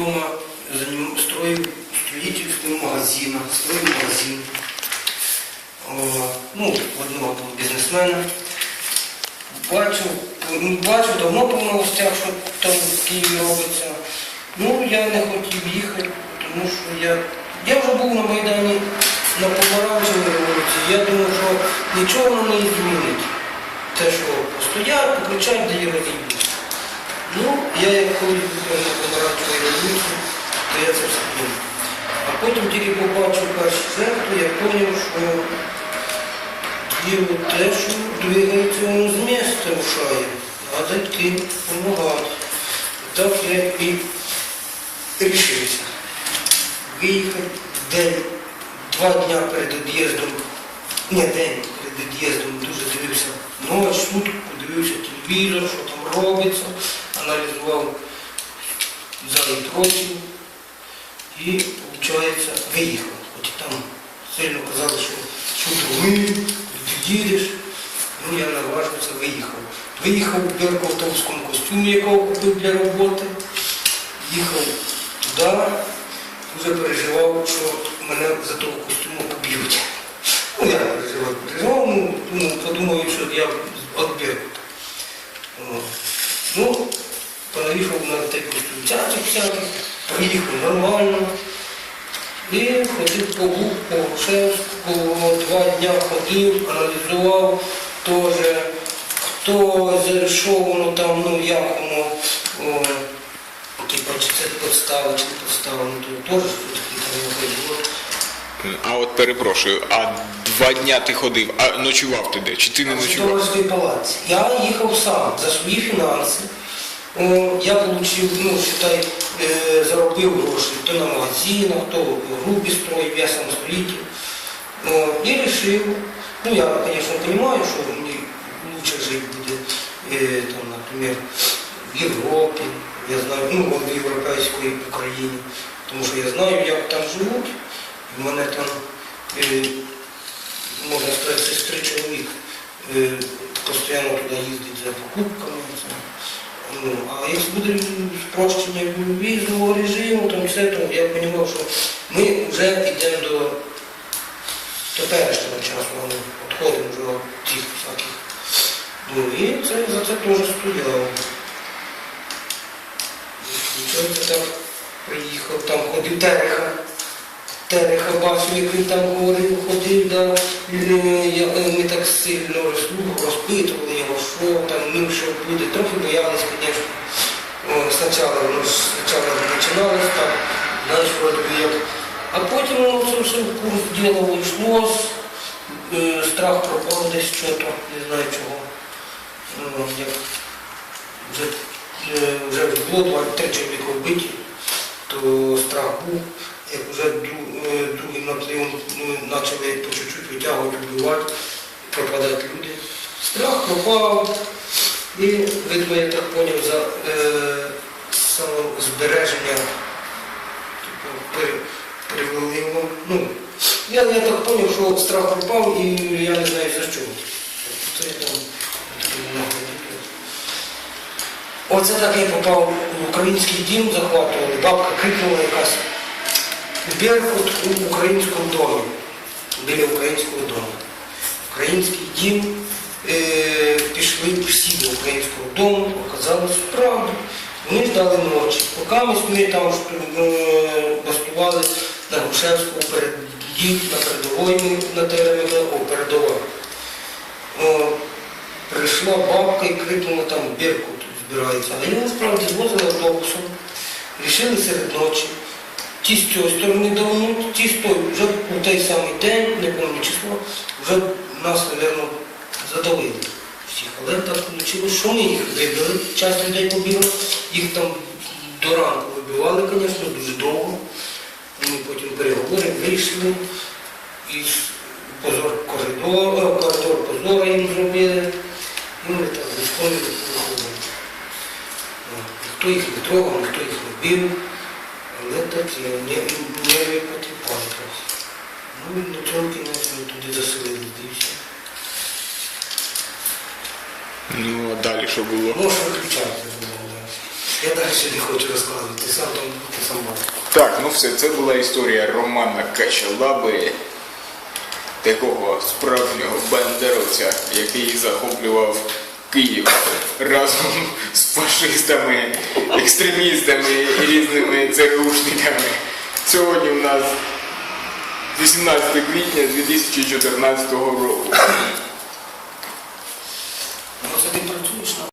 Дома строив строительство магазина, строив магазин. Ну, одного там бізнесмена. Бачив, ну, бачив давно по новостях, що там в Києві робиться. Ну, я не хотів їхати, тому що я, я вже був на Майдані на помаранчевій вулиці. Я думав, що нічого не змінить. Те, що постоять, покричать, де є. Ну, я як коли був на помаранчевій вулиці, то я це все прийняв. А потім тільки побачив першу жертву, я зрозумів, що діло те, що двигається він з місця рушає. Треба йти допомагати. Так я і рішився. Виїхав день, два дня перед від'їздом, не день перед від'їздом, дуже дивився ночь, сутку, дивився телевізор, що там робиться, аналізував за років і, виходить, виїхав. Хоч і там сильно казали, що що другий, ти їдеш. Ну, я наважився, виїхав. Виїхав у беркутовському костюмі, якого купив для роботи. Їхав туди, вже переживав, що мене за того костюму поб'ють. Ну, я переживав, переживав, ну, ну, подумав, що я від Беркута. О. Ну, понаїхав на той всяких, приїхав нормально. І ходив по Бук, по Грушевську, два дня ходив, аналізував теж, хто з- що воно там, ну як воно, о, типа, чи це підстава, чи не підстава, ну то теж там не ходив. А от перепрошую, а два дня ти ходив, а ночував ти де? Чи ти не ночував? Житомирської палаці. Я їхав сам за свої фінанси. О, Я отримав, ну, считай, е, заробив гроші, то на магазинах, то в групі строїв, я самостроїтель. О, І вирішив, ну я, звісно, розумію, що мені краще жити буде, е, там, наприклад, в Європі, я знаю, ну, в європейській Україні, тому що я знаю, як там живуть. В мене там, е, можна сказати, сестри чоловік постійно туди їздить за покупками. Це. Ну, а якщо буде спрощення візового режиму, там все, то я розумів, що ми вже йдемо до теперішнього часу, ми відходимо вже від тих всяких. Ну і це, за це теж стояв. Виходить, так приїхав, там ходив Тереха. Тереха бачив, як він там говорив, ходив, да, я- е, ми так сильно розпитували його, що там, ну що буде. Трохи боялись, звісно. Спочатку, ну, спочатку починалось так, знаєш, вроде як. А потім воно це все в курс діла вийшло, е, страх пропав десь що то, не знаю чого. Ну, вже, е, вже було два три чоловіка вбиті, то страх був. Як вже дру- е, другим напливом ну, почали по чуть-чуть витягувати, вбивати, пропадати люди. Страх пропав. І, видно, я так поняв, за е, самозбереження типу, привели його. Ну, я, я так поняв, що страх пропав і я не знаю за що. Це я там. Оце так я попав в український дім, захватували, бабка крикнула якась. Беркут у українському домі, біля українського дому. Український дім, е, пішли всі до українського дому, оказалось правда. Вони ждали ночі. Поки ми, там е, бастували на Грушевську перед на передовій на ТРМД, о, передова. Прийшла бабка і крикнула там Беркут збирається. А його насправді звозили автобусом, рішили серед ночі. Ті з цієї сторони давнуть, ті з тої, вже у той самий день, не пам'ятаю число, вже нас, мабуть, задавили. Але так вийшло, що ми їх вибили, часто людей побігли, їх там до ранку вибивали, звісно, дуже довго. Ми потім переговори вийшли, і позор коридор, е, коридор позора їм зробили. Ну, і так, військові виходили. Ніхто їх не трогав, ніхто їх не бив. Але так не, не потріпав трохи. Ну, і на кінець ми туди заселили, все. Ну, а далі що було? Виключати. Я далі не хочу розказувати, сам там ти сама. Так, ну все, це була історія Романа Качалаби, такого справжнього бандеровця, який захоплював Київ разом з фашистами, екстремістами і різними ЦРУшниками. Сьогодні у нас 18 квітня 2014 року. Це ти працюєш на